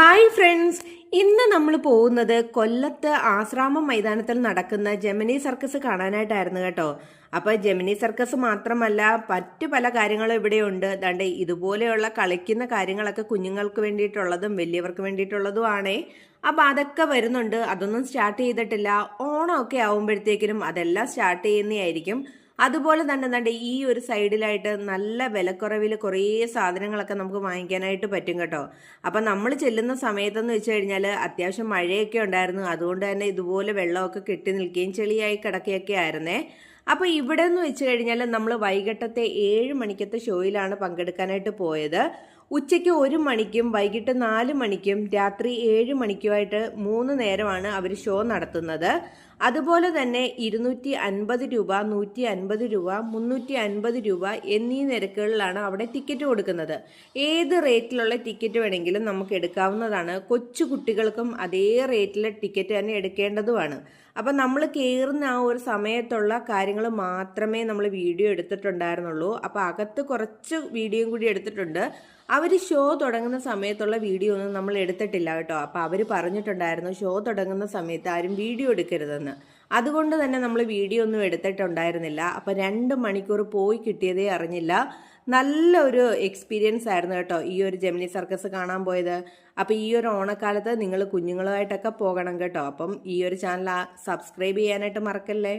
Hi friends. ഇന്ന് നമ്മൾ പോകുന്നത് കൊല്ലത്ത് ആശ്രാമം മൈതാനത്തിൽ നടക്കുന്ന ജെമിനി സർക്കസ് കാണാനായിട്ടായിരുന്നു കേട്ടോ. അപ്പോൾ ജെമിനി സർക്കസ് മാത്രമല്ല മറ്റു പല കാര്യങ്ങളും ഇവിടെയുണ്ട്. ദണ്ട് ഇതുപോലെയുള്ള കളിക്കുന്ന കാര്യങ്ങളൊക്കെ കുഞ്ഞുങ്ങൾക്ക് വേണ്ടിയിട്ടുള്ളതും വലിയവർക്ക് വേണ്ടിയിട്ടുള്ളതും ആണേ അപ്പോൾ അതൊക്കെ വരുന്നുണ്ട്. അതൊന്നും സ്റ്റാർട്ട് ചെയ്തിട്ടില്ല. ഓണമൊക്കെ ആവുമ്പോഴത്തേക്കിനും അതെല്ലാം സ്റ്റാർട്ട് ചെയ്യുന്നതായിരിക്കും. അതുപോലെ തന്നെ എന്താണ്ട് ഈ ഒരു സൈഡിലായിട്ട് നല്ല വിലക്കുറവിൽ കുറേ സാധനങ്ങളൊക്കെ നമുക്ക് വാങ്ങിക്കാനായിട്ട് പറ്റും കേട്ടോ. അപ്പം നമ്മൾ ചെല്ലുന്ന സമയത്തെന്ന് വെച്ച് കഴിഞ്ഞാൽ അത്യാവശ്യം മഴയൊക്കെ ഉണ്ടായിരുന്നു. അതുകൊണ്ട് തന്നെ ഇതുപോലെ വെള്ളമൊക്കെ കെട്ടി നിൽക്കുകയും ചെളിയായി കിടക്കുകയൊക്കെ ആയിരുന്നേ. അപ്പോൾ ഇവിടെ നിന്ന് വെച്ച് കഴിഞ്ഞാൽ നമ്മൾ വൈകിട്ടത്തെ ഏഴ് മണിക്കത്തെ ഷോയിലാണ് പങ്കെടുക്കാനായിട്ട് പോയത്. ഉച്ചയ്ക്ക് ഒരു മണിക്കും വൈകിട്ട് നാല് മണിക്കും രാത്രി ഏഴ് മണിക്കുമായിട്ട് മൂന്ന് നേരമാണ് അവർ ഷോ നടത്തുന്നത്. അതുപോലെ തന്നെ ഇരുന്നൂറ്റി അൻപത് രൂപ നൂറ്റി അൻപത് രൂപ മുന്നൂറ്റി അൻപത് രൂപ എന്നീ നിരക്കുകളിലാണ് അവിടെ ടിക്കറ്റ് കൊടുക്കുന്നത്. ഏത് റേറ്റിലുള്ള ടിക്കറ്റ് വേണമെങ്കിലും നമുക്ക് എടുക്കാവുന്നതാണ്. കൊച്ചു കുട്ടികൾക്കും അതേ റേറ്റിലെ ടിക്കറ്റ് തന്നെ എടുക്കേണ്ടതുമാണ്. അപ്പം നമ്മൾ കയറുന്ന ആ ഒരു സമയത്തുള്ള കാര്യങ്ങൾ മാത്രമേ നമ്മൾ വീഡിയോ എടുത്തിട്ടുണ്ടായിരുന്നുള്ളൂ. അപ്പോൾ അകത്ത് കുറച്ച് വീഡിയോയും കൂടി എടുത്തിട്ടുണ്ട്. അവർ ഷോ തുടങ്ങുന്ന സമയത്തുള്ള വീഡിയോ ഒന്നും നമ്മൾ എടുത്തിട്ടില്ല കേട്ടോ. അപ്പോൾ അവർ പറഞ്ഞിട്ടുണ്ടായിരുന്നു ഷോ തുടങ്ങുന്ന സമയത്ത് ആരും വീഡിയോ എടുക്കരുതെന്ന്. അതുകൊണ്ട് തന്നെ നമ്മൾ വീഡിയോ ഒന്നും എടുത്തിട്ടുണ്ടായിരുന്നില്ല. അപ്പോൾ രണ്ട് മണിക്കൂർ പോയി കിട്ടിയതേ അറിഞ്ഞില്ല. നല്ലൊരു എക്സ്പീരിയൻസ് ആയിരുന്നു കേട്ടോ ഈ ഒരു ജെമിനി സർക്കസ് കാണാൻ പോയത്. അപ്പോൾ ഈ ഒരു ഓണക്കാലത്ത് നിങ്ങൾ കുഞ്ഞുങ്ങളുമായിട്ടൊക്കെ പോകണം കേട്ടോ. അപ്പം ഈ ഒരു ചാനൽ സബ്സ്ക്രൈബ് ചെയ്യാനായിട്ട് മറക്കല്ലേ?